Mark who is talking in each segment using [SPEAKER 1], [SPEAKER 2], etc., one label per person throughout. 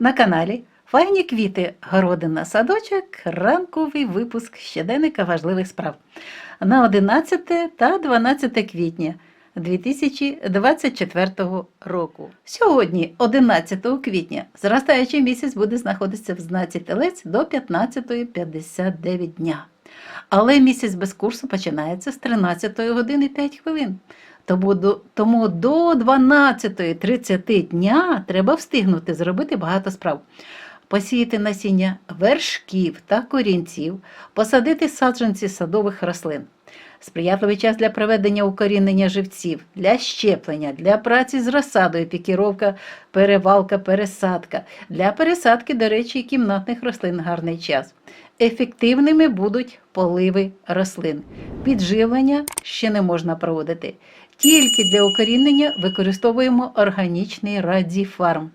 [SPEAKER 1] На каналі Файні квіти, городина, садочок, ранковий випуск щоденника важливих справ на 11 та 12 квітня 2024 року. Сьогодні, 11 квітня, зростаючий місяць буде знаходитися в знаці Телець до 15.59 дня. Але місяць без курсу починається з 13 години 5 хвилин. Тому до, тому до 12.30 дня треба встигнути зробити багато справ. Посіяти насіння вершків та корінців, посадити саджанці садових рослин. Сприятливий час для проведення укорінення живців, для щеплення, для праці з розсадою, пікіровка, перевалка, пересадка. Для пересадки, до речі, кімнатних рослин гарний час. Ефективними будуть поливи рослин. Підживлення ще не можна проводити. Тільки для укорінення використовуємо органічний радіфарм.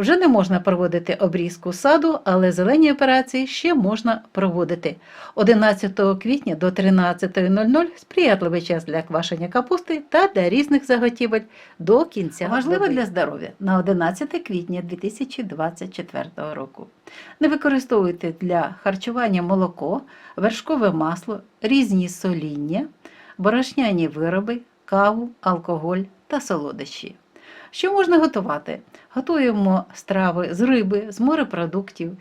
[SPEAKER 1] Вже не можна проводити обрізку саду, але зелені операції ще можна проводити. 11 квітня до 13.00 сприятливий час для квашення капусти та для різних заготівель до кінця. Важливо для здоров'я на 11 квітня 2024 року. Не використовуйте для харчування молоко, вершкове масло, різні соління, борошняні вироби, каву, алкоголь та солодощі. Що можна готувати? Готуємо страви з риби, з морепродуктів,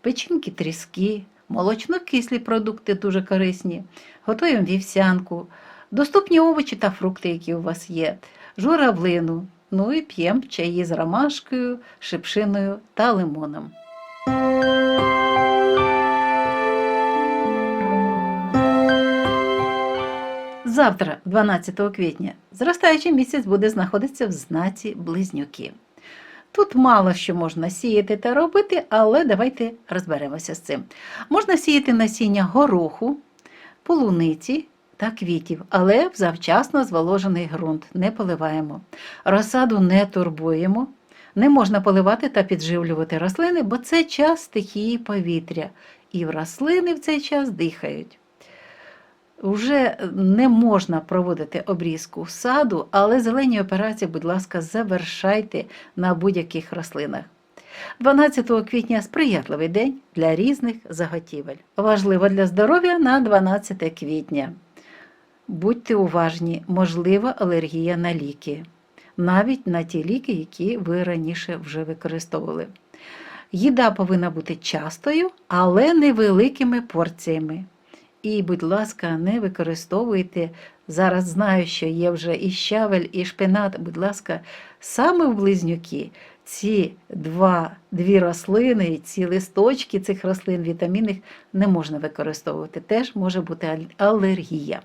[SPEAKER 1] печінки тріски, молочно-кислі продукти дуже корисні. Готуємо вівсянку, доступні овочі та фрукти, які у вас є, журавлину. Ну і п'ємо чаї з ромашкою, шипшиною та лимоном. Завтра, 12 квітня, зростаючий місяць буде знаходитися в знаці близнюки. Тут мало що можна сіяти та робити, але давайте розберемося з цим. Можна сіяти насіння гороху, полуниці та квітів, але в завчасно зволожений ґрунт не поливаємо. Розсаду не турбуємо. Не можна поливати та підживлювати рослини, бо це час стихії повітря, і рослини в цей час дихають. Вже не можна проводити обрізку саду, але зелені операції, будь ласка, завершайте на будь-яких рослинах. 12 квітня сприятливий день для різних заготівель. Важливо для здоров'я на 12 квітня. Будьте уважні, можлива алергія на ліки, навіть на ті ліки, які ви раніше вже використовували. Їда повинна бути частою, але невеликими порціями. І, будь ласка, не використовуйте. Зараз знаю, що є вже і щавель, і шпинат. Будь ласка, саме в близнюки ці два, дві рослини, ці листочки цих рослин вітамінних не можна використовувати. Теж може бути алергія.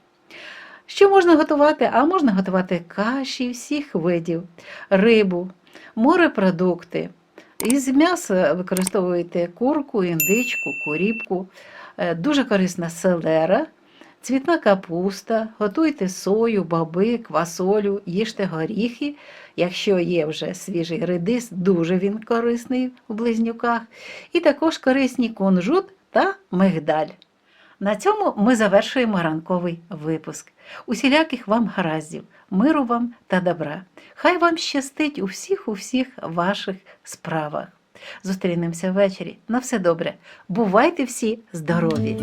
[SPEAKER 1] Що можна готувати? А можна готувати каші всіх видів, рибу, морепродукти. Із м'яса використовуєте курку, індичку, куріпку. Е, Дуже корисна селера, цвітна капуста, готуйте сою, баби, квасолю, їжте горіхи. Якщо є вже свіжий редис, дуже він корисний в близнюках. І також корисні кунжут та мигдаль. На цьому ми завершуємо ранковий випуск. Усіляких вам гараздів, миру вам та добра. Хай вам щастить у всіх у всіх ваших справах. Зустрінемося ввечері. На все добре. Бувайте всі здорові!